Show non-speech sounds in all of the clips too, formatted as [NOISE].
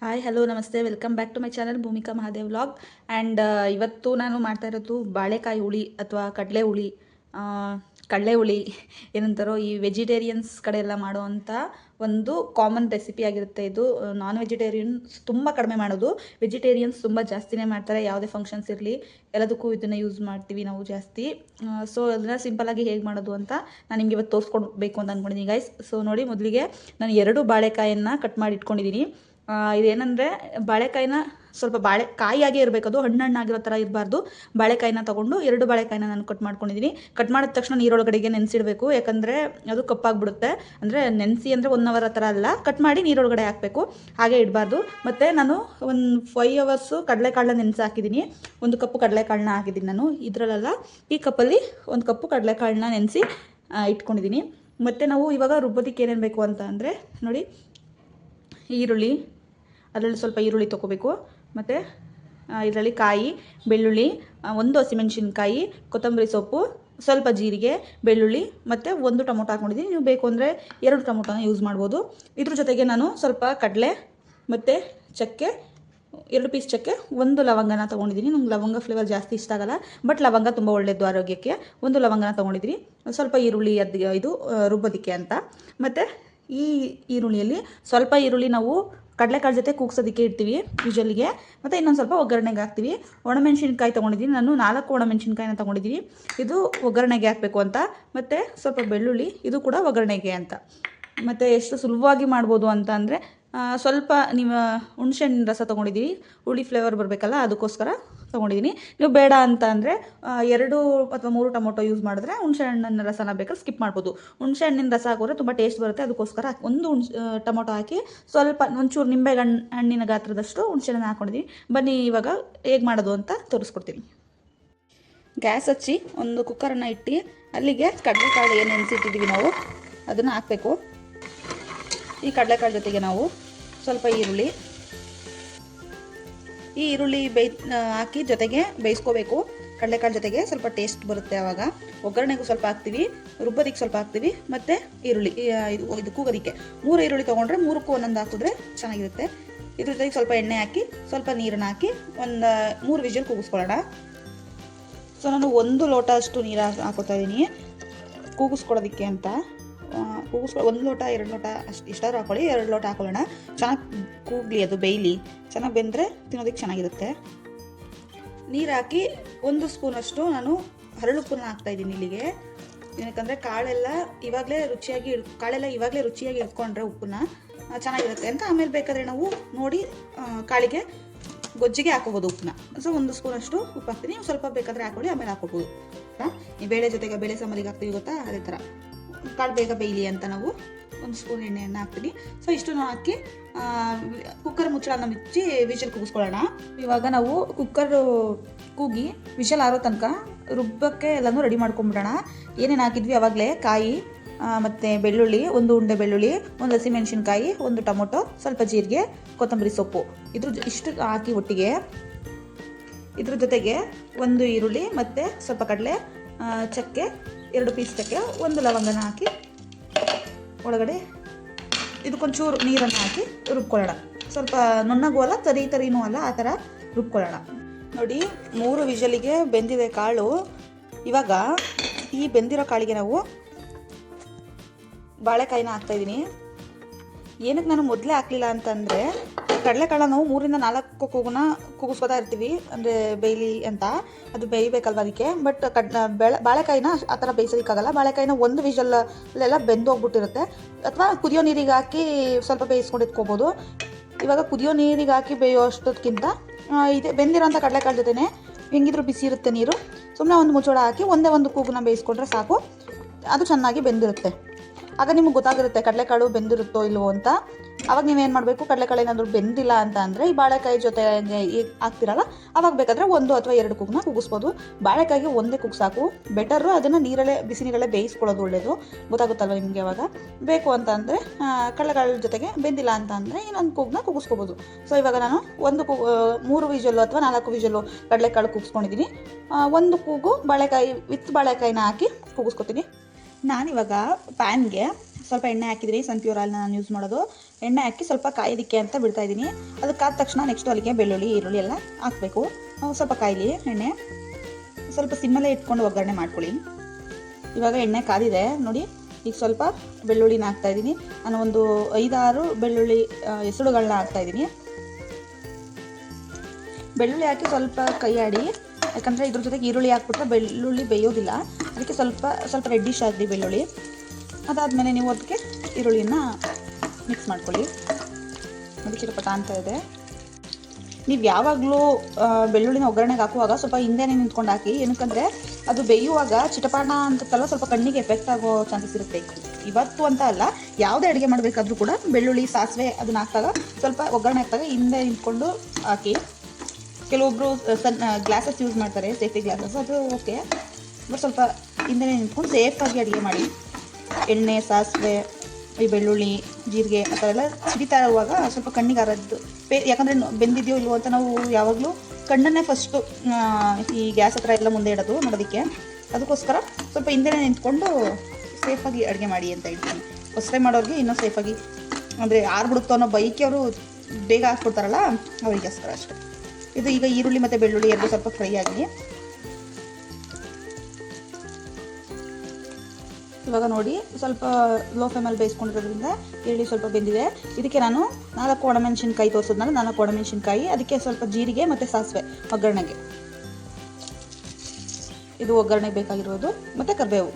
Hi hello ನಮಸ್ತೆ. Welcome back to my channel Bhoomika Mahadev vlog and ಇವತ್ತು ನಾನು ಮಾಡ್ತಾ ಇರೋದು ಬಾಳೆಕಾಯಿ ಹುಳಿ ಅಥವಾ ಕಡಲೆ ಹುಳಿ ಕಡಲೆ ಹುಳಿ, [LAUGHS] ಏನಂತಾರೋ, ಈ ವೆಜಿಟೇರಿಯನ್ಸ್ ಕಡೆ ಎಲ್ಲ ಮಾಡುವಂಥ ಒಂದು ಕಾಮನ್ ರೆಸಿಪಿ ಆಗಿರುತ್ತೆ ಇದು. ನಾನ್ ವೆಜಿಟೇರಿಯನ್ಸ್ ತುಂಬ ಕಡಿಮೆ ಮಾಡೋದು. ವೆಜಿಟೇರಿಯನ್ಸ್ ತುಂಬ ಜಾಸ್ತಿನೇ ಮಾಡ್ತಾರೆ, ಯಾವುದೇ ಫಂಕ್ಷನ್ಸ್ ಇರಲಿ. ಎಲ್ಲದಕ್ಕೂ ಇದನ್ನು ಯೂಸ್ ಮಾಡ್ತೀವಿ ನಾವು ಜಾಸ್ತಿ. ಸೊ ಅದನ್ನು ಸಿಂಪಲಾಗಿ ಹೇಗೆ ಮಾಡೋದು ಅಂತ ನಾನು ನಿಮಗೆ ಇವತ್ತು ತೋರಿಸ್ಕೊಡ್ಬೇಕು ಅಂತ ಅಂದ್ಕೊಂಡಿದ್ದೀನಿ ಗೈಸ್ ಸೊ ನೋಡಿ, ಮೊದಲಿಗೆ ನಾನು ಎರಡು ಬಾಳೆಕಾಯನ್ನು ಕಟ್ ಮಾಡಿ ಇಟ್ಕೊಂಡಿದ್ದೀನಿ ಇದೇನಂದರೆ ಬಾಳೆಕಾಯಿನ ಸ್ವಲ್ಪ ಬಾಳೆ, ಕಾಯಿಯಾಗೇ ಇರಬೇಕು ಅದು ಹಣ್ಣು ಹಣ್ಣಾಗಿರೋ ಥರ ಇರಬಾರ್ದು. ಬಾಳೆಕಾಯಿನ ತೊಗೊಂಡು ಎರಡು ಬಾಳೆಕಾಯಿನ ನಾನು ಕಟ್ ಮಾಡ್ಕೊಂಡಿದ್ದೀನಿ ಕಟ್ ಮಾಡಿದ ತಕ್ಷಣ ನೀರೊಳಗಡೆಗೆ ನೆನೆಸಿಡಬೇಕು, ಯಾಕಂದರೆ ಅದು ಕಪ್ಪಾಗ್ಬಿಡುತ್ತೆ. ಅಂದರೆ ನೆನೆಸಿ ಅಂದರೆ ಒನ್ ಅವರ್ ಆ ಥರ ಅಲ್ಲ ಕಟ್ ಮಾಡಿ ನೀರೊಳಗಡೆ ಹಾಕಬೇಕು. ಹಾಗೆ ಇಡಬಾರ್ದು. ಮತ್ತು ನಾನು ಒಂದು ಫೈವ್ ಅವರ್ಸು ಕಡಲೆಕಾಳನ್ನ ನೆನೆಸಿ ಹಾಕಿದ್ದೀನಿ ಒಂದು ಕಪ್ಪು ಕಡಲೆಕಾಳನ್ನ ಹಾಕಿದ್ದೀನಿ ನಾನು. ಇದರಲ್ಲೆಲ್ಲ ಈ ಕಪ್ಪಲ್ಲಿ ಒಂದು ಕಪ್ಪು ಕಡಲೆಕಾಳನ್ನ ನೆನೆಸಿ ಇಟ್ಕೊಂಡಿದ್ದೀನಿ ಮತ್ತು ನಾವು ಇವಾಗ ರುಬ್ಬೋದಕ್ಕೆ ಏನೇನು ಬೇಕು ಅಂತ ಅಂದರೆ, ನೋಡಿ, ಈರುಳ್ಳಿ ಅದರಲ್ಲಿ ಸ್ವಲ್ಪ ಈರುಳ್ಳಿ ತೊಗೋಬೇಕು. ಮತ್ತು ಇದರಲ್ಲಿ ಕಾಯಿ, ಬೆಳ್ಳುಳ್ಳಿ ಒಂದು ಹಸಿಮೆಣಸಿನ್ಕಾಯಿ, ಕೊತ್ತಂಬರಿ ಸೊಪ್ಪು, ಸ್ವಲ್ಪ ಜೀರಿಗೆ, ಬೆಳ್ಳುಳ್ಳಿ, ಮತ್ತು ಒಂದು ಟೊಮೊಟೊ ಹಾಕ್ಕೊಂಡಿದ್ದೀನಿ ನೀವು ಬೇಕು ಅಂದರೆ ಎರಡು ಟೊಮೊಟೊನ ಯೂಸ್ ಮಾಡ್ಬೋದು. ಇದ್ರ ಜೊತೆಗೆ ನಾನು ಸ್ವಲ್ಪ ಕಡಲೆ, ಮತ್ತು ಚಕ್ಕೆ, ಎರಡು ಪೀಸ್ ಚಕ್ಕೆ, ಒಂದು ಲವಂಗನ ತೊಗೊಂಡಿದ್ದೀನಿ. ನಂಗೆ ಲವಂಗ ಫ್ಲೇವರ್ ಜಾಸ್ತಿ ಇಷ್ಟ ಆಗಲ್ಲ ಬಟ್ ಲವಂಗ ತುಂಬ ಒಳ್ಳೆಯದು ಆರೋಗ್ಯಕ್ಕೆ. ಒಂದು ಲವಂಗನ ತೊಗೊಂಡಿದ್ದೀನಿ. ಸ್ವಲ್ಪ ಈರುಳ್ಳಿ ಅದು, ಇದು ರುಬ್ಬೋದಿಕ್ಕೆ ಅಂತ. ಮತ್ತು ಈ ಈರುಳ್ಳಿಯಲ್ಲಿ ಸ್ವಲ್ಪ ಈರುಳ್ಳಿ ನಾವು ಕಡಲೆಕಾಳು ಜೊತೆ ಕೂಗ್ಸೋದಕ್ಕೆ ಇಡ್ತೀವಿ ಯೂಶಲಿಗೆ ಮತ್ತು ಇನ್ನೊಂದು ಸ್ವಲ್ಪ ಒಗ್ಗರಣೆಗೆ ಹಾಕ್ತೀವಿ. ಒಣಮೆಣ್ಸಿನ್ಕಾಯಿ ತೊಗೊಂಡಿದ್ದೀನಿ ನಾನು ನಾಲ್ಕು ಒಣಮೆಣ್ಸಿನ್ಕಾಯಿನ ತೊಗೊಂಡಿದ್ದೀನಿ ಇದು ಒಗ್ಗರಣೆಗೆ ಹಾಕಬೇಕು ಅಂತ. ಮತ್ತು ಸ್ವಲ್ಪ ಬೆಳ್ಳುಳ್ಳಿ, ಇದು ಕೂಡ ಒಗ್ಗರಣೆಗೆ ಅಂತ. ಮತ್ತು ಎಷ್ಟು ಸುಲಭವಾಗಿ ಮಾಡ್ಬೋದು ಅಂತ ಅಂದರೆ ಸ್ವಲ್ಪ ನೀವು ಹುಣಸೆಹಣ್ಣಿನ ರಸ ತೊಗೊಂಡಿದ್ದೀವಿ ಹುಳಿ ಫ್ಲೇವರ್ ಬರಬೇಕಲ್ಲ, ಅದಕ್ಕೋಸ್ಕರ ತೊಗೊಂಡಿದ್ದೀನಿ ನೀವು ಬೇಡ ಅಂತ ಅಂದರೆ ಎರಡು ಅಥವಾ ಮೂರು ಟೊಮೊಟೊ ಯೂಸ್ ಮಾಡಿದ್ರೆ ಹಣ್ಣಿನ ರಸನ ಬೇಕಾದ್ರೆ ಸ್ಕಿಪ್ ಮಾಡ್ಬೋದು. ಹುಣಸೆ ಹಣ್ಣಿನ ರಸ ಹಾಕಿದ್ರೆ ತುಂಬ ಟೇಸ್ಟ್ ಬರುತ್ತೆ. ಅದಕ್ಕೋಸ್ಕರ ಒಂದು ಹುಣ್ಸೆ ಟೊಮೊಟೊ ಹಾಕಿ ಸ್ವಲ್ಪ, ಒಂಚೂರು ನಿಂಬೆ ಹಣ್ಣು ಹಣ್ಣಿನ ಗಾತ್ರದಷ್ಟು ಹುಣಸೆ ಹಣ್ಣು ಹಾಕ್ಕೊಂಡಿದ್ದೀನಿ ಬನ್ನಿ ಇವಾಗ ಹೇಗೆ ಮಾಡೋದು ಅಂತ ತೋರಿಸ್ಕೊಡ್ತೀನಿ. ಗ್ಯಾಸ್ ಹಚ್ಚಿ ಒಂದು ಕುಕ್ಕರನ್ನು ಇಟ್ಟು ಅಲ್ಲಿಗೆ ಕಡಲೆಕಾಳು ಏನು ನೆನೆಸಿಟ್ಟಿದ್ದೀವಿ ನಾವು, ಅದನ್ನು ಹಾಕಬೇಕು. ಈ ಕಡಲೆಕಾಳು ಜೊತೆಗೆ ನಾವು ಸ್ವಲ್ಪ ಈರುಳ್ಳಿ ಈ ಈರುಳ್ಳಿ ಬೇಯ್ ಹಾಕಿ ಜೊತೆಗೆ ಬೇಯಿಸ್ಕೋಬೇಕು. ಕಡಲೆಕಾಳು ಜೊತೆಗೆ ಸ್ವಲ್ಪ ಟೇಸ್ಟ್ ಬರುತ್ತೆ ಆವಾಗ ಒಗ್ಗರಣೆಗೂ ಸ್ವಲ್ಪ ಹಾಕ್ತೀವಿ, ರುಬ್ಬೋದಿಕ್ಕೆ ಸ್ವಲ್ಪ ಹಾಕ್ತೀವಿ, ಮತ್ತು ಈರುಳ್ಳಿ ಇದು ಇದು ಕೂಗೋದಕ್ಕೆ. ಮೂರು ಈರುಳ್ಳಿ ತೊಗೊಂಡ್ರೆ ಮೂರಕ್ಕೂ ಒಂದೊಂದು ಹಾಕಿದ್ರೆ ಚೆನ್ನಾಗಿರುತ್ತೆ. ಇದ್ರ ಜೊತೆಗೆ ಸ್ವಲ್ಪ ಎಣ್ಣೆ ಹಾಕಿ, ಸ್ವಲ್ಪ ನೀರನ್ನು ಹಾಕಿ, ಒಂದು ಮೂರು ವಿಷಲ್ ಕೂಗಿಸ್ಕೊಳ್ಳೋಣ. ಸೊ, ನಾನು ಒಂದು ಲೋಟ ಅಷ್ಟು ನೀರು ಹಾಕೋತಾ ಇದ್ದೀನಿ. ಕೂಗಿಸ್ಕೊಳ್ಳೋದಕ್ಕೆ ಅಂತ. ಕೂಗಿಸ್ಕೊ ಒಂದು ಲೋಟ, ಎರಡು ಲೋಟ ಅಷ್ಟು ಇಷ್ಟಾದ್ರೂ ಹಾಕೊಳ್ಳಿ, ಎರಡು ಲೋಟ ಹಾಕೊಳ್ಳೋಣ. ಚೆನ್ನಾಗಿ ಕೂಗಲಿ ಅದು ಬೇಯಲಿ. ಚೆನ್ನಾಗಿ ಬೆಂದರೆ ತಿನ್ನೋದಕ್ಕೆ ಚೆನ್ನಾಗಿರುತ್ತೆ. ನೀರು ಹಾಕಿ ಒಂದು ಸ್ಪೂನಷ್ಟು ನಾನು ಹರಳುಪ್ಪನ್ನ ಹಾಕ್ತಾ ಇದ್ದೀನಿ ಇಲ್ಲಿಗೆ. ಏನಕ್ಕಂದರೆ ಕಾಳೆಲ್ಲ ಇವಾಗಲೇ ರುಚಿಯಾಗಿ ಕಾಳೆಲ್ಲ ಇವಾಗಲೇ ರುಚಿಯಾಗಿ ಇಟ್ಕೊಂಡ್ರೆ ಉಪ್ಪನ್ನ ಚೆನ್ನಾಗಿರುತ್ತೆ. ಅಂತ ಆಮೇಲೆ ಬೇಕಾದರೆ ನಾವು ನೋಡಿ ಕಾಳಿಗೆ ಗೊಜ್ಜಿಗೆ ಹಾಕೋಬೋದು ಉಪ್ಪನ್ನ. ಸೊ, ಒಂದು ಸ್ಪೂನಷ್ಟು ಉಪ್ಪು ಹಾಕ್ತೀನಿ. ಸ್ವಲ್ಪ ಬೇಕಾದರೆ ಹಾಕೊಳ್ಳಿ, ಆಮೇಲೆ ಹಾಕೋಬೋದು. ಈ ಬೇಳೆ ಜೊತೆಗೆ ಬೇಳೆ ಸಾಂಬಾರಿಗೆ ಹಾಕ್ತೀವಿ ಗೊತ್ತಾ? ಅದೇ ಥರ ಕಾಳು ಬೇಗ ಬೇಯಲಿ ಅಂತ ನಾವು ಒಂದು ಸ್ಪೂನ್ ಎಣ್ಣೆಯನ್ನು ಹಾಕ್ತೀನಿ ಸೊ ಇಷ್ಟನ್ನು ಹಾಕಿ ಕುಕ್ಕರ್ ಮುಚ್ಚಳನ ಮುಚ್ಚಿ ವಿಷಲ್ ಕೂಗಿಸ್ಕೊಳ್ಳೋಣ. ಇವಾಗ ನಾವು ಕುಕ್ಕರ್ ಕೂಗಿ ವಿಷಲ್ ಆರೋ ತನಕ ರುಬ್ಬಕ್ಕೆ ಎಲ್ಲನೂ ರೆಡಿ ಮಾಡ್ಕೊಂಬಿಡೋಣ ಏನೇನು ಹಾಕಿದ್ವಿ ಅವಾಗಲೇ? ಕಾಯಿ ಮತ್ತು ಬೆಳ್ಳುಳ್ಳಿ, ಒಂದು ಉಂಡೆ ಬೆಳ್ಳುಳ್ಳಿ, ಒಂದು ಹಸಿಮೆಣಸಿನ್ಕಾಯಿ ಒಂದು ಟೊಮೊಟೊ, ಸ್ವಲ್ಪ ಜೀರಿಗೆ, ಕೊತ್ತಂಬರಿ ಸೊಪ್ಪು. ಇದ್ರ ಇಷ್ಟು ಹಾಕಿ ಒಟ್ಟಿಗೆ ಇದ್ರ ಜೊತೆಗೆ ಒಂದು ಈರುಳ್ಳಿ ಮತ್ತು ಸ್ವಲ್ಪ ಕಡಲೆ ಚಕ್ಕೆ, ಎರಡು ಪೀಸ್ ಚಕ್ಕೆ, ಒಂದು ಲವಂಗನ ಹಾಕಿ, ಒಳಗಡೆ ಇದಕ್ಕೊಂಚೂರು ನೀರನ್ನು ಹಾಕಿ ರುಬ್ಕೊಳ್ಳೋಣ. ಸ್ವಲ್ಪ ನುಣ್ಣಗೂ ಅಲ್ಲ, ತರಿ ತರಿನೂ ಅಲ್ಲ, ಆ ಥರ ರುಬ್ಕೊಳ್ಳೋಣ. ನೋಡಿ, ಮೂರು ವಿಷಲಿಗೆ ಬೆಂದಿದೆ ಕಾಳು. ಇವಾಗ ಈ ಬೆಂದಿರೋ ಕಾಳಿಗೆ ನಾವು ಬಾಳೆಕಾಯಿನ ಹಾಕ್ತಾಯಿದ್ದೀನಿ ಏನಕ್ಕೆ ನಾನು ಮೊದಲೇ ಹಾಕಲಿಲ್ಲ ಅಂತಂದರೆ ಕಡಲೆಕಾಳ ನಾವು ಮೂರಿಂದ ನಾಲ್ಕು ಕೂಗುನ ಕೂಗಿಸ್ಕೊತಾ ಇರ್ತೀವಿ, ಅಂದರೆ ಬೇಯಲಿ ಅಂತ. ಅದು ಬೇಯಬೇಕಲ್ವ ಅದಕ್ಕೆ? ಬಟ್ ಕಡ್, ಬೆಳೆ, ಬಾಳೆಕಾಯಿನ ಆ ಥರ ಬೇಯಿಸೋದಕ್ಕಾಗಲ್ಲ. ಬಾಳೆಕಾಯಿನ ಒಂದು ವಿಷಲ್ಲೆಲ್ಲ ಬೆಂದು ಹೋಗ್ಬಿಟ್ಟಿರುತ್ತೆ. ಅಥವಾ ಕುದಿಯೋ ನೀರಿಗೆ ಹಾಕಿ ಸ್ವಲ್ಪ ಬೇಯಿಸ್ಕೊಂಡು ಇಟ್ಕೋಬೋದು ಇವಾಗ ಕುದಿಯೋ ನೀರಿಗೆ ಹಾಕಿ ಬೇಯೋ ಅಷ್ಟೊತ್ತಿಗಿಂತ ಇದೆ, ಬೆಂದಿರೋಂಥ ಕಡಲೆಕಾಳು ಜೊತೆನೆ ಹೆಂಗಿದ್ರು ಬಿಸಿ ಇರುತ್ತೆ ನೀರು. ಸುಮ್ಮನೆ ಒಂದು ಮುಚ್ಚೋಳ ಹಾಕಿ ಒಂದೇ ಒಂದು ಕೂಗನ್ನ ಬೇಯಿಸ್ಕೊಂಡ್ರೆ ಸಾಕು. ಅದು ಚೆನ್ನಾಗಿ ಬೆಂದಿರುತ್ತೆ. ಆಗ ನಿಮ್ಗೆ ಗೊತ್ತಾಗಿರುತ್ತೆ ಕಡಲೆಕಾಳು ಬೆಂದಿರುತ್ತೋ ಇಲ್ವೋ ಅಂತ. ಅವಾಗ ನೀವೇನು ಮಾಡಬೇಕು? ಕಡಲೆಕಾಳು ಏನಾದರೂ ಬೆಂದಿಲ್ಲ ಅಂತ ಅಂದರೆ ಈ ಬಾಳೆಕಾಯಿ ಜೊತೆ ಹಾಕ್ತಿರಲ್ಲ, ಅವಾಗ ಬೇಕಾದರೆ ಒಂದು ಅಥವಾ ಎರಡು ಕುಗ್ನ ಕೂಗಿಸ್ಬೋದು ಬಾಳೆಕಾಯಿಗೆ ಒಂದೇ ಕುಗ್ ಸಾಕು. ಬೆಟರು ಅದನ್ನು ನೀರಲ್ಲೇ, ಬಿಸಿ ನೀರಲ್ಲೇ ಬೇಯಿಸ್ಕೊಳ್ಳೋದು ಒಳ್ಳೆಯದು ಗೊತ್ತಾಗುತ್ತಲ್ವ ನಿಮಗೆ ಅವಾಗ? ಬೇಕು ಅಂತ ಅಂದರೆ ಕಡಲೆಕಾಳು ಜೊತೆಗೆ ಬೆಂದಿಲ್ಲ ಅಂತ ಅಂದರೆ ಇನ್ನೊಂದು ಕೂಗ್ನ ಕೂಗಿಸ್ಕೋಬೋದು ಸೊ ಇವಾಗ ನಾನು ಒಂದು ಕು ಮೂರು ವಿಜಲ್ಲು ಅಥವಾ ನಾಲ್ಕು ವಿಜಲ್ಲು ಕಡಲೆಕಾಳು ಕೂಗಿಸ್ಕೊಂಡಿದ್ದೀನಿ ಒಂದು ಕೂಗು ಬಾಳೆಕಾಯಿ, ವಿತ್ ಬಾಳೆಕಾಯಿನ ಹಾಕಿ ಕೂಗಿಸ್ಕೊತೀನಿ ನಾನಿವಾಗ ಪ್ಯಾನ್ಗೆ ಸ್ವಲ್ಪ ಎಣ್ಣೆ ಹಾಕಿದ್ದೀನಿ ಸನ್ಫ್ಯೂರ್ ಆಯಿಲ್ನ ನಾನು ಯೂಸ್ ಮಾಡೋದು. ಎಣ್ಣೆ ಹಾಕಿ ಸ್ವಲ್ಪ ಕಾಯೋದಕ್ಕೆ ಅಂತ ಬಿಡ್ತಾ ಇದ್ದೀನಿ. ಅದಕ್ಕಾದ ತಕ್ಷಣ ನೆಕ್ಸ್ಟ್ ಅಲ್ಲಿಗೆ ಬೆಳ್ಳುಳ್ಳಿ, ಈರುಳ್ಳಿ ಎಲ್ಲ ಹಾಕಬೇಕು. ಸ್ವಲ್ಪ ಕಾಯಲಿ ಎಣ್ಣೆ. ಸ್ವಲ್ಪ ಸಿಮ್ಮಲ್ಲೇ ಇಟ್ಕೊಂಡು ಒಗ್ಗರಣೆ ಮಾಡ್ಕೊಳ್ಳಿ. ಇವಾಗ ಎಣ್ಣೆ ಕಾದಿದೆ, ನೋಡಿ. ಈಗ ಸ್ವಲ್ಪ ಬೆಳ್ಳುಳ್ಳಿನ ಹಾಕ್ತಾ ಇದ್ದೀನಿ. ನಾನು ಒಂದು ಐದಾರು ಬೆಳ್ಳುಳ್ಳಿ ಹೆಸರುಗಳನ್ನ ಹಾಕ್ತಾ ಇದ್ದೀನಿ. ಬೆಳ್ಳುಳ್ಳಿ ಹಾಕಿ ಸ್ವಲ್ಪ ಕೈ ಆಡಿ, ಯಾಕಂದರೆ ಇದ್ರ ಜೊತೆಗೆ ಈರುಳ್ಳಿ ಹಾಕ್ಬಿಟ್ರೆ ಬೆಳ್ಳುಳ್ಳಿ ಬೇಯೋದಿಲ್ಲ. ಅದಕ್ಕೆ ಸ್ವಲ್ಪ ಸ್ವಲ್ಪ ರೆಡ್ಡಿಶ್ ಆಗಲಿ ಬೆಳ್ಳುಳ್ಳಿ. ಅದಾದಮೇಲೆ ನೀವು ಅದಕ್ಕೆ ಈರುಳ್ಳಿನ ಮಿಕ್ಸ್ ಮಾಡ್ಕೊಳ್ಳಿ. ನೋಡಿ ಚಿಟಪಟ ಅಂತ ಇದೆ. ನೀವು ಯಾವಾಗಲೂ ಬೆಳ್ಳುಳ್ಳಿನ ಒಗ್ಗರಣೆಗೆ ಹಾಕುವಾಗ ಸ್ವಲ್ಪ ಹಿಂದೆನೆ ನಿಂತ್ಕೊಂಡು ಹಾಕಿ. ಏನಕ್ಕಂದರೆ, ಅದು ಬೇಯುವಾಗ ಚಿಟಪಾಣ ಅಂತಲ್ಲ ಸ್ವಲ್ಪ ಕಣ್ಣಿಗೆ ಎಫೆಕ್ಟ್ ಆಗೋ ಚಾನ್ಸಸ್ ಇರುತ್ತೆ. ಇವತ್ತು ಅಂತ ಅಲ್ಲ, ಯಾವುದೇ ಅಡುಗೆ ಮಾಡಬೇಕಾದ್ರೂ ಕೂಡ ಬೆಳ್ಳುಳ್ಳಿ, ಸಾಸಿವೆ ಅದನ್ನ ಹಾಕಿದಾಗ ಸ್ವಲ್ಪ ಒಗ್ಗರಣೆ ಹಾಕಿದಾಗ ಹಿಂದೆ ನಿಂತ್ಕೊಂಡು ಹಾಕಿ. ಕೆಲವೊಬ್ಬರು ಸಣ್ಣ ಗ್ಲಾಸಸ್ ಯೂಸ್ ಮಾಡ್ತಾರೆ, ಸೇಫ್ಟಿ ಗ್ಲಾಸಸ್ ಅದು ಓಕೆ ಬಟ್ ಸ್ವಲ್ಪ ಹಿಂದೆ ನಿಂತ್ಕೊಂಡು ಸೇಫಾಗಿ ಅಡುಗೆ ಮಾಡಿ. ಎಣ್ಣೆ, ಸಾಸಿವೆ, ಈ ಬೆಳ್ಳುಳ್ಳಿ, ಜೀರಿಗೆ ಆ ಥರ ಎಲ್ಲ ಸಿಡಿತಾ ಇರುವಾಗ ಸ್ವಲ್ಪ ಕಣ್ಣಿಗೆ ಆರದ್ದು. ಪೇ ಯಾಕಂದರೆ ಬೆಂದಿದೆಯೋ ಇಲ್ವೋ ಅಂತ ನಾವು ಯಾವಾಗಲೂ ಕಣ್ಣನ್ನೇ ಫಸ್ಟು ಈ ಗ್ಯಾಸ್ ಹತ್ರ ಎಲ್ಲ ಮುಂದೆ ಇಡೋದು ನೋಡೋದಕ್ಕೆ ಅದಕ್ಕೋಸ್ಕರ ಸ್ವಲ್ಪ ಹಿಂದೆನೇ ನಿಂತ್ಕೊಂಡು ಸೇಫಾಗಿ ಅಡುಗೆ ಮಾಡಿ ಅಂತ ಹೇಳ್ತೀನಿ. ಹೊಸದೇ ಮಾಡೋರಿಗೆ ಇನ್ನೂ ಸೇಫಾಗಿ. ಅಂದರೆ ಆರ್ಬಿಡುತ್ತೋ ಅನ್ನೋ ಬೈಕಿ ಅವರು ಬೇಗ ಹಾಕ್ಬಿಡ್ತಾರಲ್ಲ, ಅವರಿಗೋಸ್ಕರ ಅಷ್ಟೇ. ಇದು ಈಗ ಈರುಳ್ಳಿ ಮತ್ತು ಬೆಳ್ಳುಳ್ಳಿ ಎರಡು ಸ್ವಲ್ಪ ಫ್ರೈ ಆಗಲಿ ಇವಾಗ ನೋಡಿ, ಸ್ವಲ್ಪ ಲೋ ಫ್ಲೇಮಲ್ಲಿ ಬೇಯಿಸ್ಕೊಂಡಿರೋದ್ರಿಂದ ಈರುಳ್ಳಿ ಸ್ವಲ್ಪ ಬೆಂದಿದೆ. ಇದಕ್ಕೆ ನಾನು ನಾಲ್ಕು ಒಣಮೆಣಸಿನ್ಕಾಯಿ ತೋರಿಸಿದ್ನಲ್ಲ, ನಾಲ್ಕು ಒಣಮೆಣಸಿನ್ಕಾಯಿ, ಅದಕ್ಕೆ ಸ್ವಲ್ಪ ಜೀರಿಗೆ ಮತ್ತು ಸಾಸಿವೆ ಒಗ್ಗರಣೆಗೆ. ಇದು ಒಗ್ಗರಣೆಗೆ ಬೇಕಾಗಿರೋದು, ಮತ್ತು ಕರಿಬೇವು.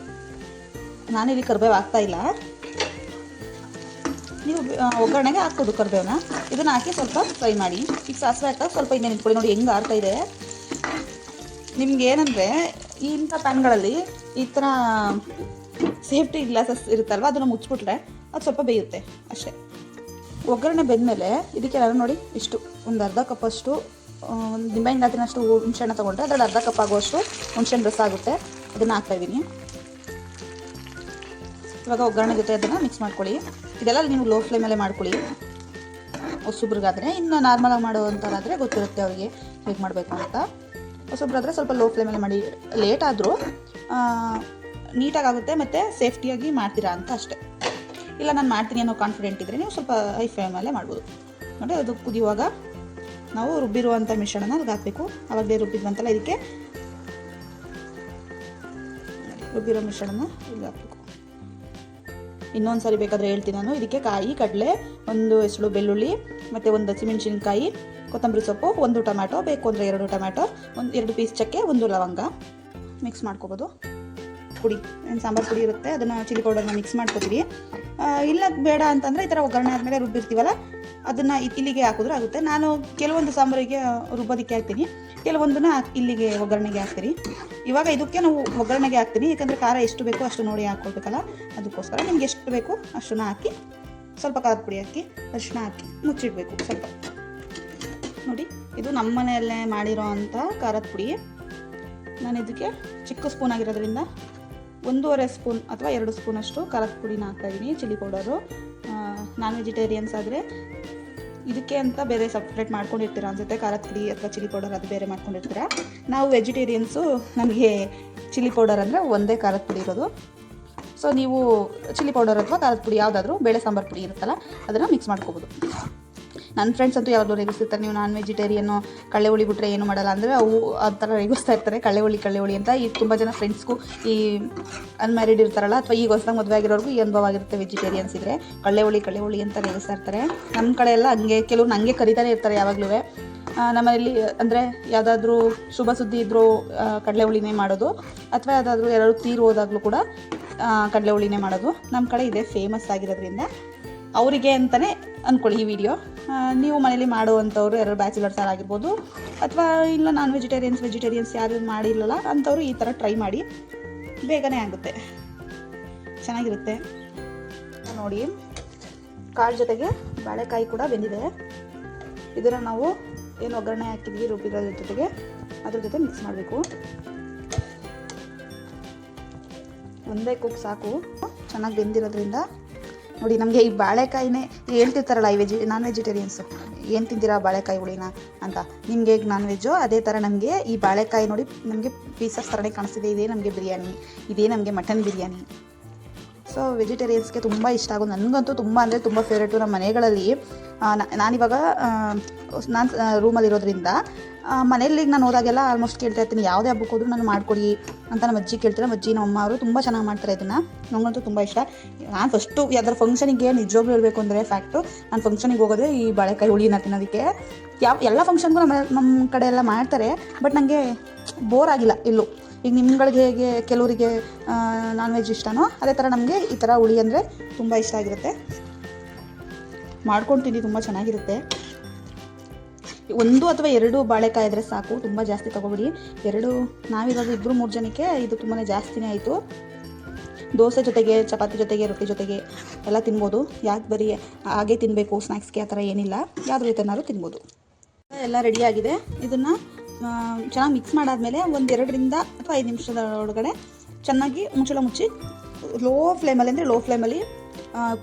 ನಾನಿಲ್ಲಿ ಕರಿಬೇವು ಹಾಕ್ತಾ ಇಲ್ಲ. ನೀವು ಒಗ್ಗರಣೆಗೆ ಹಾಕ್ಬೋದು ಕರಿಬೇವನ್ನ ಇದನ್ನು ಹಾಕಿ ಸ್ವಲ್ಪ ಫ್ರೈ ಮಾಡಿ. ಈಗ ಸಾಸಿವೆ ಹಾಕಿದಾಗ ಸ್ವಲ್ಪ ಹಿಂದೆ ನಿಂತ್ಕೊಳ್ಳಿ. ನೋಡಿ, ಹೆಂಗೆ ಆಡ್ತಾ ಇದೆ. ನಿಮ್ಗೆ ಏನಂದರೆ ಇಂಥ ಪ್ಯಾನ್ಗಳಲ್ಲಿ ಈ ಥರ ಸೇಫ್ಟಿ ಗ್ಲಾಸಸ್ ಇರುತ್ತಲ್ವ, ಅದನ್ನು ಮುಚ್ಚಿಬಿಟ್ರೆ ಅದು ಸ್ವಲ್ಪ ಬೇಯುತ್ತೆ, ಅಷ್ಟೇ. ಒಗ್ಗರಣೆ ಬೆಂದಮೇಲೆ ಇದಕ್ಕೆ ನಾನು ನೋಡಿ, ಇಷ್ಟು, ಒಂದು ಅರ್ಧ ಕಪ್ಪಷ್ಟು ಅಷ್ಟು ಒಂದು ನಿಂಬೆಹಣ್ಣು ಅದನ್ನಷ್ಟು ಹುಣಸೆಹಣ್ಣು ತೊಗೊಂಡ್ರೆ ಅದರಲ್ಲಿ ಅರ್ಧ ಕಪ್ ಆಗುವಷ್ಟು ಹುಣಸೆಹಣ್ಣು ರಸ ಆಗುತ್ತೆ, ಅದನ್ನು ಹಾಕ್ತಾಯಿದ್ದೀನಿ ಇವಾಗ ಒಗ್ಗರಣೆ ಜೊತೆ ಅದನ್ನು ಮಿಕ್ಸ್ ಮಾಡ್ಕೊಳ್ಳಿ. ಇದೆಲ್ಲ ನೀವು ಲೋ ಫ್ಲೇಮಲ್ಲೇ ಮಾಡ್ಕೊಳ್ಳಿ. ಹೊಸೊಬ್ರಿಗಾದರೆ ಇನ್ನು ನಾರ್ಮಲಾಗಿ ಮಾಡೋವಂಥದ್ದಾದರೆ ಗೊತ್ತಿರುತ್ತೆ ಅವರಿಗೆ ಹೇಗೆ ಮಾಡಬೇಕು ಅಂತ. ಹೊಸಬ್ರಾದರೆ ಸ್ವಲ್ಪ ಲೋ ಫ್ಲೇಮಲ್ಲೇ ಮಾಡಿ ಲೇಟ್ ಆದರೂ ನೀಟಾಗಿ ಆಗುತ್ತೆ ಮತ್ತು ಸೇಫ್ಟಿಯಾಗಿ ಮಾಡ್ತೀರಾ ಅಂತ ಅಷ್ಟೇ. ಇಲ್ಲ, ನಾನು ಮಾಡ್ತೀನಿ ಅನ್ನೋ ಕಾನ್ಫಿಡೆಂಟ್ ಇದ್ದರೆ ನೀವು ಸ್ವಲ್ಪ ಹೈ ಫ್ಲೇಮಲ್ಲೇ ಮಾಡ್ಬೋದು. ನೋಡಿ, ಅದು ಕುದಿಯುವಾಗ ನಾವು ರುಬ್ಬಿರುವಂಥ ಮಿಶ್ರಣನ ಅದಕ್ಕೆ ಹಾಕಬೇಕು. ಆವಾಗಲೇ ರುಬ್ಬಿದ್ವಂತಲ್ಲ, ಇದಕ್ಕೆ ರುಬ್ಬಿರೋ ಮಿಶ್ರಣನ ಇಲ್ಲಿ ಹಾಕಬೇಕು. ಇನ್ನೊಂದು ಸಾರಿ ಬೇಕಾದರೆ ಹೇಳ್ತೀನಿ ನಾನು, ಇದಕ್ಕೆ ಕಾಯಿ, ಕಡಲೆ, ಒಂದು ಹೆಸಳು ಬೆಳ್ಳುಳ್ಳಿ, ಮತ್ತು ಒಂದು ಹಸಿಮೆಣಸಿನ್ಕಾಯಿ, ಕೊತ್ತಂಬರಿ ಸೊಪ್ಪು, ಒಂದು ಟೊಮ್ಯಾಟೊ ಬೇಕು ಅಂದರೆ ಎರಡು ಟೊಮ್ಯಾಟೊ ಒಂದು, ಎರಡು ಪೀಸ್ ಚಕ್ಕೆ, ಒಂದು ಲವಂಗ. ಮಿಕ್ಸ್ ಮಾಡ್ಕೋಬೋದು. ಪುಡಿ ಸಾಂಬಾರು ಪುಡಿ ಇರುತ್ತೆ, ಅದನ್ನು ಚಿಲ್ಲಿ ಪೌಡರ್ನ ಮಿಕ್ಸ್ ಮಾಡ್ಕೋತೀವಿ. ಇಲ್ಲ ಬೇಡ ಅಂತಂದರೆ ಈ ಥರ ಒಗ್ಗರಣೆ ಆದಮೇಲೆ ರುಬ್ಬಿರ್ತೀವಲ್ಲ, ಅದನ್ನು ಇಲ್ಲಿಗೆ ಹಾಕಿದ್ರೆ ಆಗುತ್ತೆ. ನಾನು ಕೆಲವೊಂದು ಸಾಂಬಾರಿಗೆ ರುಬ್ಬೋದಕ್ಕೆ ಹಾಕ್ತೀನಿ. ಕೆಲವೊಂದನ್ನ ಇಲ್ಲಿಗೆ ಒಗ್ಗರಣೆಗೆ ಹಾಕ್ತೀನಿ ಇವಾಗ ಇದಕ್ಕೆ ನಾವು ಒಗ್ಗರಣೆಗೆ ಹಾಕ್ತೀನಿ, ಯಾಕಂದರೆ ಖಾರ ಎಷ್ಟು ಬೇಕೋ ಅಷ್ಟು ನೋಡಿ ಹಾಕ್ಕೊಳ್ಬೇಕಲ್ಲ ಅದಕ್ಕೋಸ್ಕರ ನಿಮ್ಗೆ ಎಷ್ಟು ಬೇಕೋ ಅಷ್ಟನ್ನು ಹಾಕಿ, ಸ್ವಲ್ಪ ಖಾರದ ಪುಡಿ ಹಾಕಿ ಅರಿಶಿನ ಹಾಕಿ ಮುಚ್ಚಿಡಬೇಕು ಸ್ವಲ್ಪ. ನೋಡಿ, ಇದು ನಮ್ಮ ಮನೆಯಲ್ಲೇ ಮಾಡಿರೋ ಅಂಥ ಖಾರದ ಪುಡಿ. ನಾನು ಇದಕ್ಕೆ ಚಿಕ್ಕ ಸ್ಪೂನ್ ಆಗಿರೋದ್ರಿಂದ ಒಂದೂವರೆ ಸ್ಪೂನ್ ಅಥವಾ ಎರಡು ಸ್ಪೂನಷ್ಟು ಖಾರದ ಪುಡಿನ ಹಾಕ್ತಾಯಿದ್ದೀನಿ ಚಿಲ್ಲಿ ಪೌಡರು. ನಾನ್ ವೆಜಿಟೇರಿಯನ್ಸ್ ಆದರೆ ಇದಕ್ಕೆ ಅಂತ ಬೇರೆ ಸಪ್ರೇಟ್ ಮಾಡ್ಕೊಂಡಿರ್ತೀರ ಅನ್ಸುತ್ತೆ, ಖಾರದ ಪುಡಿ ಅಥವಾ ಚಿಲ್ಲಿ ಪೌಡರ್ ಅದು ಬೇರೆ ಮಾಡ್ಕೊಂಡಿರ್ತೀರ? ನಾವು ವೆಜಿಟೇರಿಯನ್ಸು ನಮಗೆ ಚಿಲ್ಲಿ ಪೌಡರ್ ಅಂದರೆ ಒಂದೇ ಖಾರದ ಪುಡಿ ಇರೋದು. ಸೊ ನೀವು ಚಿಲ್ಲಿ ಪೌಡರ್ ಅಥವಾ ಖಾರದ ಪುಡಿ ಯಾವುದಾದ್ರೂ, ಬೇಳೆ ಸಾಂಬಾರು ಪುಡಿ ಇರುತ್ತಲ್ಲ, ಅದನ್ನು ಮಿಕ್ಸ್ ಮಾಡ್ಕೋಬೋದು. ನನ್ನ ಫ್ರೆಂಡ್ಸ್ ಅಂತೂ ಯಾವಾಗಲೂ ರೇಗಿಸ್ತಿರ್ತಾರೆ, ನೀವು ನಾನ್ ವೆಜಿಟೇರಿಯನ್ನು ಕಳ್ಳೆ ಹುಳಿ ಬಿಟ್ಟರೆ ಏನು ಮಾಡಲ್ಲ ಅಂದರೆ ಅವು ಆ ಥರ ರೇಗಿಸ್ತಾ ಇರ್ತಾರೆ, ಕಳ್ಳೆ ಹುಳಿ ಕಳ್ಳೆ ಹುಳಿ ಅಂತ. ಈ ತುಂಬ ಜನ ಫ್ರೆಂಡ್ಸ್ಗೂ ಈ ಅನ್ಮ್ಯಾರಿಡ್ ಇರ್ತಾರಲ್ಲ, ಅಥವಾ ಈಗ ಹೊಸದಾಗಿ ಮದುವೆ ಆಗಿರೋರ್ಗೂ ಈ ಅನುಭವ ಆಗಿರುತ್ತೆ ವೆಜಿಟೇರಿಯನ್ಸ್ ಇದ್ರೆ. ಕಳ್ಳೆ ಹುಳಿ ಕಳ್ಳೆ ಹುಳಿ ಅಂತ ರೇಗಿಸ್ತಾ ಇರ್ತಾರೆ. ನಮ್ಮ ಕಡೆ ಎಲ್ಲ ಹಂಗೆ, ಕೆಲವ್ರು ಹಂಗೆ ಕರಿತಾನೆ ಇರ್ತಾರೆ ಯಾವಾಗಲೂ. ನಮ್ಮಲ್ಲಿ ಅಂದರೆ ಯಾವುದಾದ್ರೂ ಶುಭ ಸುದ್ದಿ ಇದ್ದರೂ ಕಡಲೆ ಹುಳಿನೇ ಮಾಡೋದು. ಅಥವಾ ಯಾವುದಾದ್ರೂ ಯಾರಾದ್ರೂ ತೀರು ಹೋದಾಗಲೂ ಕೂಡ ಕಡಲೆ ಹುಳಿನೇ ಮಾಡೋದು. ನಮ್ಮ ಕಡೆ ಇದೆ ಫೇಮಸ್ ಆಗಿರೋದ್ರಿಂದ. ಅವರಿಗೆ ಅಂತಲೇ ಅಂದ್ಕೊಳ್ಳಿ ಈ ವಿಡಿಯೋ ನೀವು ಮನೇಲಿ ಮಾಡುವಂಥವ್ರು ಯಾರು ಬ್ಯಾಚುಲರ್ಸ್ ಆಗಿರ್ಬೋದು ಅಥವಾ ಇಲ್ಲ ನಾನ್ ವೆಜಿಟೇರಿಯನ್ಸ್ ವೆಜಿಟೇರಿಯನ್ಸ್ ಯಾರು ಮಾಡಿರಲ್ಲ ಅಂಥವ್ರು ಈ ಥರ ಟ್ರೈ ಮಾಡಿ ಬೇಗನೆ ಆಗುತ್ತೆ. ಚೆನ್ನಾಗಿರುತ್ತೆ. ನೋಡಿ, ಕಾಳು ಜೊತೆಗೆ ಬಾಳೆಕಾಯಿ ಕೂಡ ಬೆಂದಿದೆ. ಇದನ್ನು ನಾವು ಏನು ಒಗ್ಗರಣೆ ಹಾಕಿದ್ವಿ ರುಬ್ಬಿದ್ರ ಜೊತೆಗೆ ಅದ್ರ ಜೊತೆ ಮಿಕ್ಸ್ ಮಾಡಬೇಕು. ಒಂದೇ ಕುಕ್ ಸಾಕು. ಚೆನ್ನಾಗಿ ಬೆಂದಿರೋದ್ರಿಂದ ನೋಡಿ, ನಮಗೆ ಈ ಬಾಳೆಕಾಯಿನೇ ಹೇಳ್ತಿರ್ತಾರಲ್ಲ, ಈ ವೆಜಿ ನಾನ್ ವೆಜಿಟೇರಿಯನ್ಸು ಏನು ತಿಂತೀರಾ ಬಾಳೆಕಾಯಿ ಹುಳಿನ ಅಂತ? ನಿಮಗೆ ನಾನ್ ವೆಜ್ಜು ಅದೇ ಥರ ನಮಗೆ ಈ ಬಾಳೆಕಾಯಿ ನೋಡಿ, ನಮಗೆ ಪೀಸಸ್ ಥರನೇ ಕಾಣಿಸ್ತಿದೆ. ಇದೇ ನಮಗೆ ಬಿರಿಯಾನಿ, ಇದೇ ನಮಗೆ ಮಟನ್ ಬಿರಿಯಾನಿ. ಸೊ ವೆಜಿಟೇರಿಯನ್ಸ್ಗೆ ತುಂಬ ಇಷ್ಟ ಆಗೋದು. ನನಗಂತೂ ತುಂಬ ಅಂದರೆ ತುಂಬ ಫೇವ್ರೇಟು ನಮ್ಮ ಮನೆಗಳಲ್ಲಿ. ನಾನಿವಾಗ ನಾನು ರೂಮಲ್ಲಿ ಇರೋದ್ರಿಂದ ಮನೆಯಲ್ಲಿ ನಾನು ಹೋದಾಗೆಲ್ಲ ಆಲ್ಮೋಸ್ಟ್ ಕೇಳ್ತಾ ಇರ್ತೀನಿ. ಯಾವುದೇ ಹಬ್ಬಕ್ಕೆ ಹೋದ್ರೂ ನಾನು ಮಾಡಿಕೊಡಿ ಅಂತ ನಮ್ಮ ಅಜ್ಜಿ ಕೇಳ್ತಾರೆ. ನಮ್ಮ ಅಜ್ಜಿ, ನಮ್ಮ ಅವರು ತುಂಬ ಚೆನ್ನಾಗಿ ಮಾಡ್ತಾರೆ ಇದನ್ನು. ನನಗಂತೂ ತುಂಬ ಇಷ್ಟ. ನಾನು ಫಸ್ಟು ಯಾವ್ದಾರು ಫಂಕ್ಷನಿಗೆ ನಿಜವಾಗ್ಲೂ ಹೇಳಬೇಕು ಅಂದರೆ ಫ್ಯಾಕ್ಟು ನಾನು ಫಂಕ್ಷನಿಗೆ ಹೋಗೋದೇ ಈ ಬಾಳೆಕಾಯಿ ಹುಳಿನ ತಿನ್ನೋದಕ್ಕೆ. ಯಾವ, ಎಲ್ಲ ಫಂಕ್ಷನ್ಗೂ ನಮ್ಮ ನಮ್ಮ ಕಡೆ ಎಲ್ಲ ಮಾಡ್ತಾರೆ ಬಟ್ ನನಗೆ ಬೋರ್ ಆಗಿಲ್ಲ ಎಲ್ಲೂ ಈಗ ನಿಮ್ಗಳಿಗೆ ಹೇಗೆ ಕೆಲವರಿಗೆ ನಾನ್ ವೆಜ್ ಇಷ್ಟನೋ ಅದೇ ಥರ ನಮಗೆ ಈ ಥರ ಹುಳಿ ಅಂದರೆ ತುಂಬ ಇಷ್ಟ ಆಗಿರುತ್ತೆ. ಮಾಡ್ಕೊಂಡು ತಿಂದು ತುಂಬ ಚೆನ್ನಾಗಿರುತ್ತೆ. ಒಂದು ಅಥವಾ ಎರಡು ಬಾಳೆಕಾಯಿ ಇದ್ರೆ ಸಾಕು, ತುಂಬ ಜಾಸ್ತಿ ತೊಗೊಬಿಡಿ. ಎರಡು ನಾವಿರೋದು ಇಬ್ಬರು ಮೂರು ಜನಕ್ಕೆ ಇದು ತುಂಬಾ ಜಾಸ್ತಿನೇ ಆಯಿತು. ದೋಸೆ ಜೊತೆಗೆ, ಚಪಾತಿ ಜೊತೆಗೆ, ರೊಟ್ಟಿ ಜೊತೆಗೆ ಎಲ್ಲ ತಿನ್ಬೋದು. ಯಾಕೆ ಬರೀ ಹಾಗೆ ತಿನ್ನಬೇಕು ಸ್ನ್ಯಾಕ್ಸ್ಗೆ ಆ ಥರ ಏನಿಲ್ಲ. ಯಾವ್ದು ರೀತಿನಾದ್ರು ತಿನ್ಬೋದು. ಎಲ್ಲ ರೆಡಿಯಾಗಿದೆ ಇದನ್ನು ಚೆನ್ನಾಗಿ ಮಿಕ್ಸ್ ಮಾಡಾದಮೇಲೆ ಒಂದು ಎರಡರಿಂದ ಅಥವಾ ಐದು ನಿಮಿಷದ ಒಳಗಡೆ ಚೆನ್ನಾಗಿ ಮುಚ್ಚಳ ಮುಚ್ಚಿ ಲೋ ಫ್ಲೇಮಲ್ಲಿ ಅಂದರೆ ಲೋ ಫ್ಲೇಮಲ್ಲಿ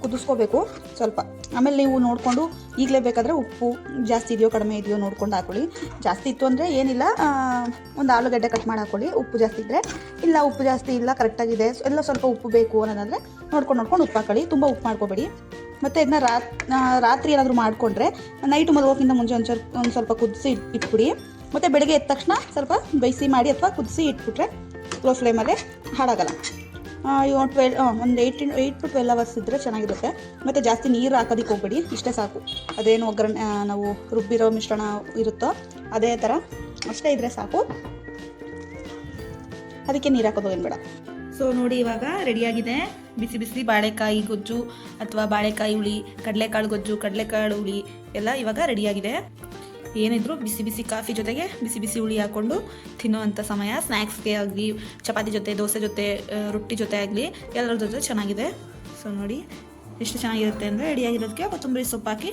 ಕುದಿಸ್ಕೋಬೇಕು ಸ್ವಲ್ಪ. ಆಮೇಲೆ ನೀವು ನೋಡಿಕೊಂಡು ಈಗಲೇ ಬೇಕಾದರೆ ಉಪ್ಪು ಜಾಸ್ತಿ ಇದೆಯೋ ಕಡಿಮೆ ಇದೆಯೋ ನೋಡ್ಕೊಂಡು ಹಾಕೊಳ್ಳಿ. ಜಾಸ್ತಿ ಇತ್ತು ಅಂದರೆ ಏನಿಲ್ಲ ಒಂದು ಆಲೂಗಡ್ಡೆ ಕಟ್ ಮಾಡಿ ಹಾಕೊಳ್ಳಿ. ಉಪ್ಪು ಜಾಸ್ತಿ ಇದ್ದರೆ ಇಲ್ಲ, ಉಪ್ಪು ಜಾಸ್ತಿ ಇಲ್ಲ ಕರೆಕ್ಟಾಗಿದೆ ಎಲ್ಲ ಸ್ವಲ್ಪ ಉಪ್ಪು ಬೇಕು ಅನ್ನೋದಾದರೆ ನೋಡ್ಕೊಂಡು ನೋಡ್ಕೊಂಡು ಉಪ್ಪು ಹಾಕೊಳ್ಳಿ. ತುಂಬ ಉಪ್ಪು ಮಾಡ್ಕೋಬೇಡಿ. ಮತ್ತು ಇದನ್ನ ರಾತ್ ರಾತ್ರಿ ಏನಾದರೂ ಮಾಡಿಕೊಂಡ್ರೆ, ನೈಟು ಮಲಗೋಕ್ಕಿಂತ ಮುಂಚೆ ಒಂದು ಸ್ವಲ್ಪ ಒಂದು ಸ್ವಲ್ಪ ಕುದಿಸಿ ಇಟ್ ಇಟ್ಬಿಡಿ. ಮತ್ತು ಬೆಳಗ್ಗೆ ಎದ್ದ ತಕ್ಷಣ ಸ್ವಲ್ಪ ಬೇಯಿಸಿ ಮಾಡಿ ಅಥವಾ ಕುದಿಸಿ ಇಟ್ಬಿಟ್ರೆ ಲೋ ಫ್ಲೇಮಲ್ಲೇ ಹಾಳಾಗಲ್ಲ. ಇವು ಟ್ವೆಲ್ ಒಂದು eight eight to twelve hours ಇದ್ದರೆ ಚೆನ್ನಾಗಿರುತ್ತೆ. ಮತ್ತು ಜಾಸ್ತಿ ನೀರು ಹಾಕೋದಕ್ಕೆ ಹೋಗ್ಬೇಡಿ, ಇಷ್ಟೇ ಸಾಕು. ಅದೇನು ಒಗ್ಗರಣೆ ನಾವು ರುಬ್ಬಿರೋ ಮಿಶ್ರಣ ಇರುತ್ತೋ ಅದೇ ಥರ ಅಷ್ಟೇ ಇದ್ದರೆ ಸಾಕು. ಅದಕ್ಕೆ ನೀರು ಹಾಕೋದು ಬೇಡ. ಸೊ ನೋಡಿ ಇವಾಗ ರೆಡಿಯಾಗಿದೆ ಬಿಸಿ ಬಿಸಿ ಬಾಳೆಕಾಯಿ ಗೊಜ್ಜು ಅಥವಾ ಬಾಳೆಕಾಯಿ ಹುಳಿ, ಕಡಲೆಕಾಳು ಗೊಜ್ಜು, ಕಡಲೆಕಾಳು ಹುಳಿ ಎಲ್ಲ ಇವಾಗ ರೆಡಿಯಾಗಿದೆ ಏನಿದ್ರು ಬಿಸಿ ಬಿಸಿ ಕಾಫಿ ಜೊತೆಗೆ ಬಿಸಿ ಬಿಸಿ ಹುಳಿ ಹಾಕ್ಕೊಂಡು ತಿನ್ನುವಂಥ ಸಮಯ. ಸ್ನ್ಯಾಕ್ಸ್ಗೆ ಆಗಲಿ, ಚಪಾತಿ ಜೊತೆ, ದೋಸೆ ಜೊತೆ ರೊಟ್ಟಿ ಜೊತೆ ಆಗಲಿ ಎಲ್ಲರ ಜೊತೆ ಚೆನ್ನಾಗಿದೆ. ಸೊ ನೋಡಿ ಎಷ್ಟು ಚೆನ್ನಾಗಿರುತ್ತೆ ಅಂದರೆ ರೆಡಿಯಾಗಿರೋದಕ್ಕೆ ಕೊತ್ತಂಬರಿ ಸೊಪ್ಪು ಹಾಕಿ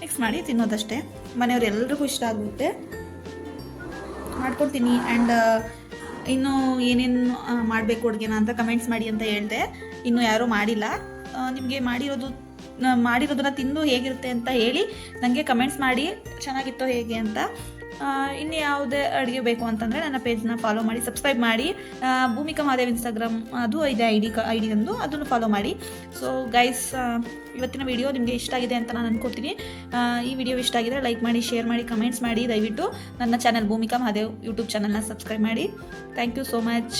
ಮಿಕ್ಸ್ ಮಾಡಿ ತಿನ್ನೋದಷ್ಟೇ. ಮನೆಯವ್ರು ಎಲ್ರಿಗೂ ಇಷ್ಟ ಆಗುತ್ತೆ. ಮಾಡ್ಕೊಡ್ತೀನಿ. ಆ್ಯಂಡ್ ಇನ್ನೂ ಏನೇನು ಮಾಡಬೇಕು ಅಡುಗೆನ ಅಂತ ಕಮೆಂಟ್ಸ್ ಮಾಡಿ ಅಂತ ಹೇಳಿದೆ. ಇನ್ನು ಯಾರೂ ಮಾಡಿಲ್ಲ. ನಿಮಗೆ ಮಾಡಿರೋದು ಮಾಡಿರೋದನ್ನ ತಿಂದು ಹೇಗಿರುತ್ತೆ ಅಂತ ಹೇಳಿ ನನಗೆ ಕಮೆಂಟ್ಸ್ ಮಾಡಿ ಚೆನ್ನಾಗಿತ್ತೋ ಹೇಗೆ ಅಂತ. ಇನ್ನು ಯಾವುದೇ ಅಡುಗೆ ಬೇಕು ಅಂತಂದರೆ ನನ್ನ ಪೇಜ್ನ ಫಾಲೋ ಮಾಡಿ ಸಬ್ಸ್ಕ್ರೈಬ್ ಮಾಡಿ. ಭೂಮಿಕಾ ಮಹಾದೇವ್ ಇನ್ಸ್ಟಾಗ್ರಾಮ್ ಅದು ಇದೆ ಐ ಡಿ ಕ ಐ ಡಿ ನಂದು, ಅದನ್ನು ಫಾಲೋ ಮಾಡಿ. ಸೊ ಗೈಸ್ ಇವತ್ತಿನ ವಿಡಿಯೋ ನಿಮಗೆ ಇಷ್ಟ ಆಗಿದೆ ಅಂತ ನಾನು ಅನ್ಕೋತೀನಿ. ಈ ವಿಡಿಯೋ ಇಷ್ಟ ಆಗಿದೆ ಲೈಕ್ ಮಾಡಿ ಶೇರ್ ಮಾಡಿ ಕಮೆಂಟ್ಸ್ ಮಾಡಿ. ದಯವಿಟ್ಟು ನನ್ನ ಚಾನಲ್ ಭೂಮಿಕಾ ಮಹಾದೇವ್ ಯೂಟ್ಯೂಬ್ ಚಾನಲ್ನ ಸಬ್ಸ್ಕ್ರೈಬ್ ಮಾಡಿ. Thank you so much